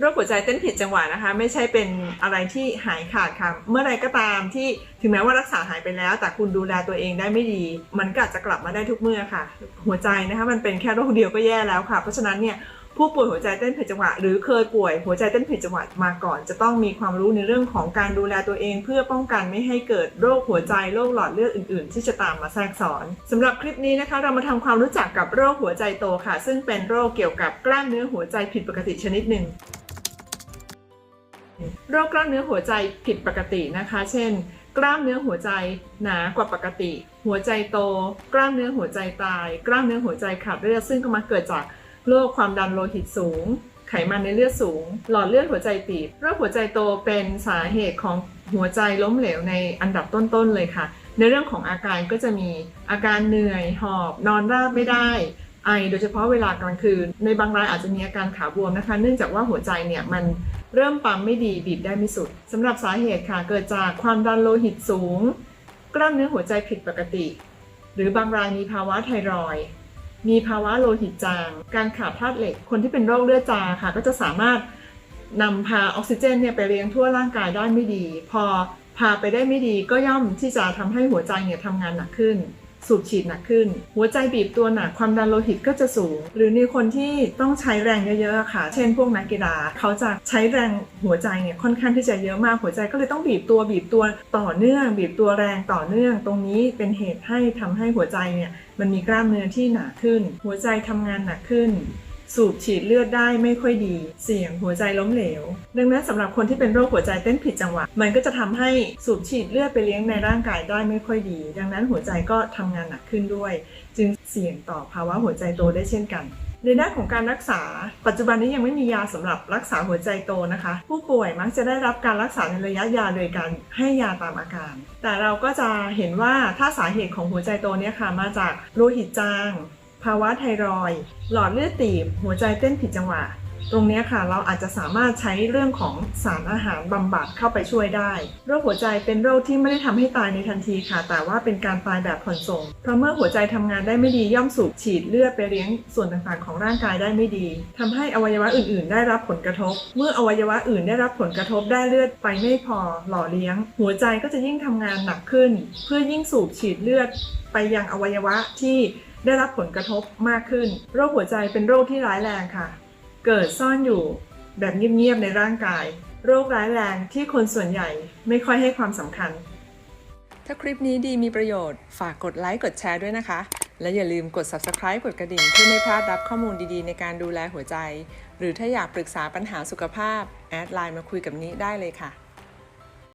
โรคหัวใจเต้นผิดจังหวะนะคะ ไม่ใช่เป็นอะไรที่หายขาดค่ะ เมื่อไรก็ตามที่ถึงแม้ว่ารักษาหายไปแล้ว แต่คุณดูแลตัวเองได้ไม่ดี มันก็อาจจะกลับมาได้ทุกเมื่อค่ะ หัวใจนะคะมันเป็นแค่โรคเดียวก็แย่แล้วค่ะ เพราะฉะนั้นเนี่ยผู้ป่วยหัวใจเต้นผิดจังหวะ หรือเคยป่วยหัวใจเต้นผิดจังหวะมาก่อน จะต้องมีความรู้ในเรื่องของการดูแลตัวเอง เพื่อป้องกันไม่ให้เกิดโรคหัวใจโรคหลอดเลือดอื่น ๆ ที่จะตามมาแทรกซ้อนสำหรับคลิปนี้นะคะ เรามาทำความรู้จักกับโรคหัวใจโตค่ะ ซึ่งเป็นโรคเกี่ยวกับกล้ามเนื้อหัวใจผิดปกติชนิดหนึ่ง โรคกล้ามเนื้อหัวใจผิดปกตินะคะ เช่น กล้ามเนื้อหัวใจหนากว่าปกติ หัวใจโต กล้ามเนื้อหัวใจตาย กล้ามเนื้อหัวใจขาดเลือดซึ่งก็มาเกิดจากโรคความดันโลหิตสูง ไขมันในเลือดสูง หลอดเลือดหัวใจตีบโรคหัวใจโตเป็นสาเหตุของหัวใจล้มเหลวในอันดับต้นๆเลยค่ะ ในเรื่องของอาการก็จะมีอาการเหนื่อยหอบ นอนราบไม่ได้ ไอโดยเฉพาะเวลากลางคืน ในบางรายอาจจะมีอาการขาบวมนะคะ เนื่องจากว่าหัวใจเนี่ยมันเริ่มปั๊มไม่ดีบีบได้ไม่สุดสำหรับสาเหตุค่ะเกิดจากความดันโลหิตสูง กล้ามเนื้อหัวใจผิดปกติ หรือบางรายมีภาวะไทรอยมีภาวะโลหิตจาง การขาดธาตุเหล็ก คนที่เป็นโรคเลือดจางค่ะ ก็จะสามารถนำพาออกซิเจนเนี่ยไปเลี้ยงทั่วร่างกายได้ไม่ดี พอพาไปได้ไม่ดีก็ย่อมที่จะทำให้หัวใจเนี่ยทำงานหนักขึ้น สูบฉีดหนักขึ้น หัวใจบีบตัวหนักความดันโลหิตก็จะสูง หรือในคนที่ต้องใช้แรงเยอะๆค่ะ เช่นพวกนักกีฬาเขาจะใช้แรงหัวใจเนี่ยค่อนข้างที่จะเยอะมากหัวใจก็เลยต้องบีบตัวบีบตัวต่อเนื่อง บีบตัวแรงต่อเนื่อง ตรงนี้เป็นเหตุให้ทำให้หัวใจเนี่ยมันมีกล้ามเนื้อที่หนาขึ้น หัวใจทำงานหนักขึ้น สูบฉีดเลือดได้ไม่ค่อยดี เสี่ยงหัวใจล้มเหลว ดังนั้นสำหรับคนที่เป็นโรคหัวใจเต้นผิดจังหวะ มันก็จะทำให้สูบฉีดเลือดไปเลี้ยงในร่างกายได้ไม่ค่อยดี ดังนั้นหัวใจก็ทำงานหนักขึ้นด้วย จึงเสี่ยงต่อภาวะหัวใจโตได้เช่นกันในด้านของการรักษา ปัจจุบันนี้ยังไม่มียาสำหรับรักษาหัวใจโตนะคะ ผู้ป่วยมักจะได้รับการรักษาในระยะยาวโดยการให้ยาตามอาการ แต่เราก็จะเห็นว่าถ้าสาเหตุของหัวใจโตเนี่ยค่ะมาจากโลหิตจาง ภาวะไทรอยด์หลอดเลือดตีบ หัวใจเต้นผิดจังหวะ ตรงนี้ค่ะเราอาจจะสามารถใช้เรื่องของสารอาหารบำบัดเข้าไปช่วยได้ โรคหัวใจเป็นโรคที่ไม่ได้ทำให้ตายในทันทีค่ะ แต่ว่าเป็นการตายแบบผ่อนส่ง เพราะเมื่อหัวใจทำงานได้ไม่ดีย่อมสูบฉีดเลือดไปเลี้ยงส่วนต่างๆของร่างกายได้ไม่ดีทำให้อวัยวะอื่นๆ ได้รับผลกระทบ เมื่ออวัยวะอื่นได้รับผลกระทบได้เลือดไปไม่พอหล่อเลี้ยง หัวใจก็จะยิ่งทำงานหนักขึ้น เพื่อยิ่งสูบฉีดเลือดไปยังอวัยวะที่ ได้รับผลกระทบมากขึ้น โรคหัวใจเป็นโรคที่ร้ายแรงค่ะ เกิดซ่อนอยู่แบบเงียบๆในร่างกาย โรคร้ายแรงที่คนส่วนใหญ่ไม่ค่อยให้ความสำคัญ ถ้าคลิปนี้ดีมีประโยชน์ ฝากกดไลค์กดแชร์ด้วยนะคะ และอย่าลืมกด subscribe กดกระดิ่งเพื่อไม่พลาดรับข้อมูลดีๆ ในการดูแลหัวใจ หรือถ้าอยากปรึกษาปัญหาสุขภาพ แอดไลน์มาคุยกับนี้ได้เลยค่ะ